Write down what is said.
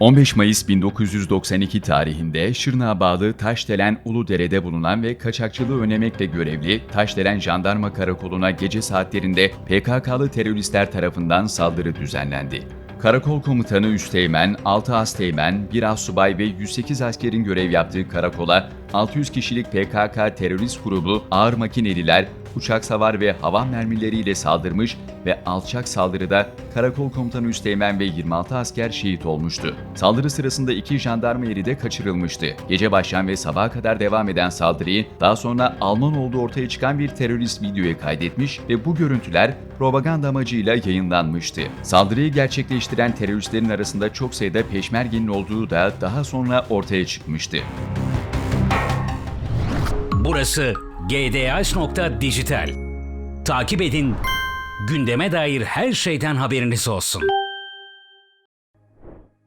15 Mayıs 1992 tarihinde Şırnağa bağlı Taşdelen Uludere'de bulunan ve kaçakçılığı önlemekle görevli Taşdelen Jandarma Karakolu'na gece saatlerinde PKK'lı teröristler tarafından saldırı düzenlendi. Karakol komutanı Üsteğmen, 6 asteğmen, 1 assubay ve 108 askerin görev yaptığı karakola 600 kişilik PKK terörist grubu ağır makineliler, uçak savar ve hava mermileriyle saldırmış ve alçak saldırıda karakol komutanı Üsteğmen ve 26 asker şehit olmuştu. Saldırı sırasında iki jandarma eri de kaçırılmıştı. Gece başlayan ve sabaha kadar devam eden saldırıyı daha sonra Alman olduğu ortaya çıkan bir terörist videoya kaydetmiş ve bu görüntüler propaganda amacıyla yayınlanmıştı. Saldırıyı gerçekleştiren teröristlerin arasında çok sayıda peşmergenin olduğu da daha sonra ortaya çıkmıştı. Burası gdh.dijital. Takip edin, gündeme dair her şeyden haberiniz olsun.